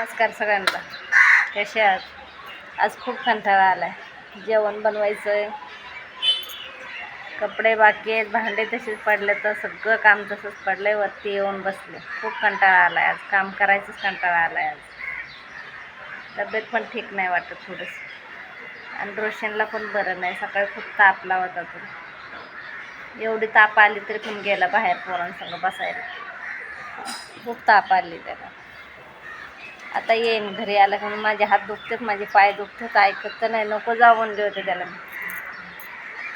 नमस्कार सगळ्यांना कसे आहात? आज खूप कंटाळा आला आहे जेवण बनवायचं आहे कपडे बाकी आहेत भांडे तसेच पडले तर सगळं काम तसंच पडलं आहे वरती येऊन बसले. खूप कंटाळा आला आहे आज. काम करायचंच कंटाळा आला आहे आज. तब्येत पण ठीक नाही वाटत थोडंसं. आणि रोशनला पण बरं नाही. सकाळी खूप ताप लावत होता. तो एवढी ताप आली तरी पण गेला बाहेर पोरांसंग बसायला. खूप ताप आली त्याला. आता येईन घरी आलं का म्हणून माझे हात दुखतात माझे पाय दुखतात. ऐकत तर नाही नको जाऊ म्हणले होते त्याला मी.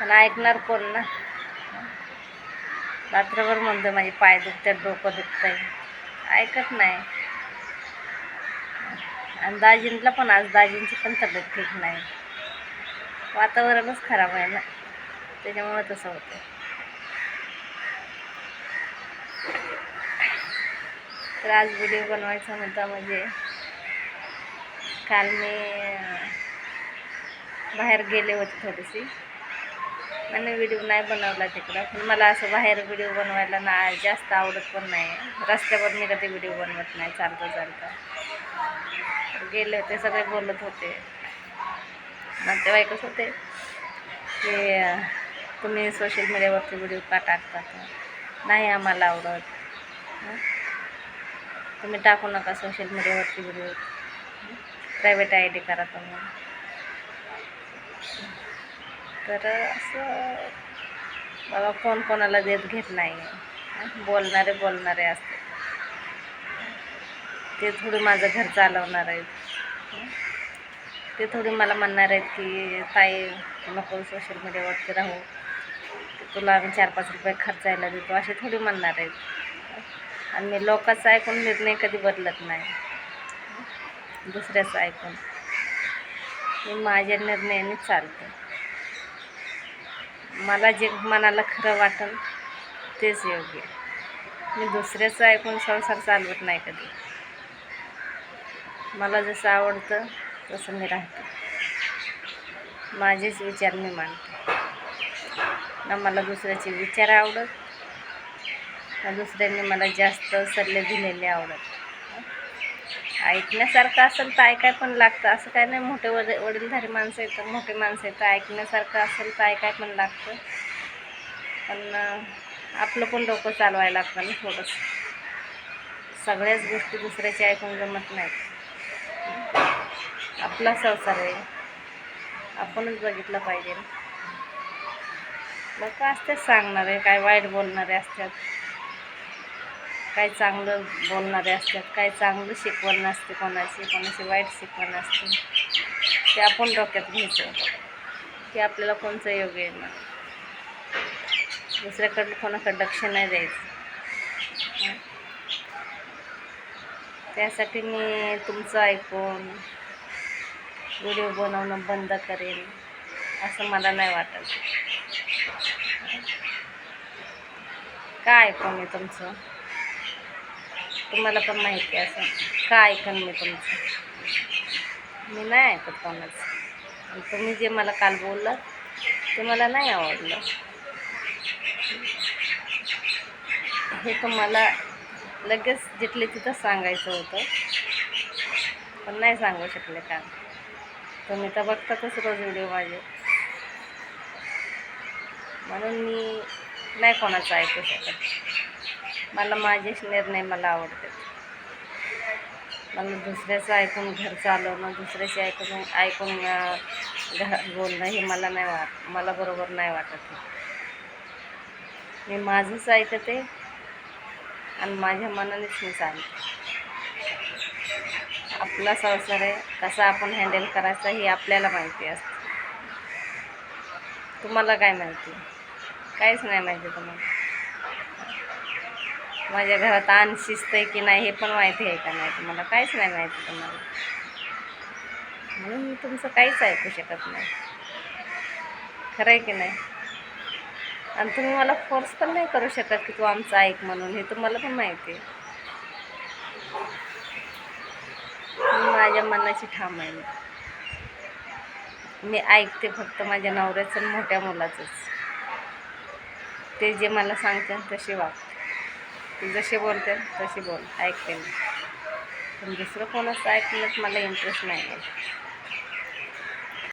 पण ऐकणार कोण ना? रात्रभर म्हणतो माझे पाय दुखतात डोकं दुखतंय. ऐकत नाही. आणि दाजींला पण आज दाजींची पण तब्येत ठीक नाही. वातावरणच खराब आहे ना? त्याच्यामुळे तसं होतं तर आज व्हिडिओ बनवायचा म्हणता म्हणजे काल मी बाहेर गेले होते थोडीशी आणि व्हिडिओ नाही बनवला तिकडं पण मला असं बाहेर व्हिडिओ बनवायला ना जास्त आवडत पण नाही. रस्त्यावर मी कधी व्हिडिओ बनवत नाही चालता चालता. गेले होते सगळे बोलत होते. नातेवाईकच होते की तुम्ही सोशल मीडियावरती व्हिडिओ का टाकतात नाही आम्हाला आवडत. तुम्ही टाकू नका सोशल मीडियावरती व्हिडिओ. प्रायव्हेट आय डी करा तुम्ही तर असं बाबा कोण कोणाला देत घेत नाही. बोलणारे बोलणारे असते ते थोडी माझं घर चालवणार आहेत. ते थोडी मला म्हणणार आहेत की ताई नको सोशल मीडियावरती राहू. तुला आम्ही चार पाच रुपये खर्चायला देतो. असे थोडी म्हणणार आहेत. आणि मी लोकांचं ऐकून निर्णय कधी बदलत नाही. दुसऱ्याचं ऐकून. मी माझ्या निर्णयाने चालते. मला जे मनाला खरं वाटेल तेच योग्य मी दुसऱ्याचं ऐकून संसार चालवत नाही कधी. मला जसं आवडतं तसं मी राहते. माझेच विचार मी मानते ना मला दुसऱ्याचे विचार आवडत ना दुसऱ्यांनी मला जास्त सल्ले दिलेले आवडत. ऐकण्यासारखं असेल तर ऐकाय पण लागतं. असं काय नाही मोठे वड वडीलधारी माणसं येतं मोठे माणसं येतं ऐकण्यासारखं असेल तर ऐकाय पण लागतं. पण आपलं पण डोकं चालवायला लागतं ना थोडंसं. सगळ्याच गोष्टी दुसऱ्याची ऐकून जमत नाहीत. आपला संसार आहे. आपणच बघितलं पाहिजे लोक असतात सांगणारे काय वाईट बोलणारे असतात. काय चांगलं बोलणारे असतात काय चांगलं शिकवण नसते कोणाची कोणाची वाईट शिकवण असते ते आपण डोक्यात घ्यायचं. की आपल्याला कोणचं योग्य येणार? दुसऱ्याकडलं कोणाकडे लक्ष नाही द्यायचं. त्यासाठी मी तुमचं ऐकून व्हिडिओ बनवणं बंद करेन असं मला नाही वाटत. काय ऐकून मी तुमचं? तुम्हाला पण माहिती आहे असं का ऐकन मी तुमचं? मी नाही ऐकत कोणाचं. आणि तुम्ही जे मला काल बोललं ते मला नाही आवडलं. हे तुम्हाला लगेच जिथले तिथं सांगायचं होतं पण नाही सांगू शकले का तुम्ही तर बघतातच रोज व्हिडिओ माझे. म्हणून मी नाही कोणाचं ऐकू शकत. मला माझेच निर्णय मला आवडतात मला दुसऱ्याचं ऐकून घर चालवणं दुसऱ्याचे ऐकून ऐकून घर बोलणं हे मला नाही वाट मला बरोबर नाही वाटत. मी माझंच ऐकते आणि माझ्या मनानेच मी चालते आपला संसार आहे कसा आपण हँडल करायचा हे आपल्याला माहिती असतं. तुम्हाला काय माहिती? काहीच नाही माहिती तुम्हाला. माझ्या घरात आण शिस्त आहे की नाही हे पण माहिती आहे का नाही? तुम्हाला काहीच नाही माहिती तुम्हाला. म्हणून मी तुमचं काहीच ऐकू शकत नाही. खरं आहे की नाही? आणि तुम्ही मला फोर्स पण नाही करू शकत की तू आमचं ऐक म्हणून. हे तुम्हाला पण माहिती आहे. मी माझ्या मनाची ठाम आहे मी. ऐकते फक्त माझ्या नवऱ्याचं आणि मोठ्या मुलाचंच. ते जे मला सांगते तसे वागते. ती जसे बोलते तशी बोल. ऐकते मी. पण दुसरं कोणाचं ऐकण्यात मला इंटरेस्ट नाही आहे